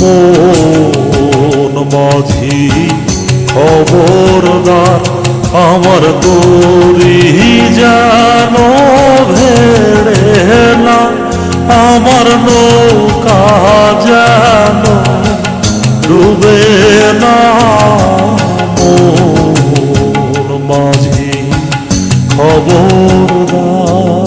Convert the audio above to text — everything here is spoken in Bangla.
মন মাঝি খবরদার আমার গৌরী যেন ভেড়ে না, আমার নৌকা যেন ডুবে না। মাঝি খবরদার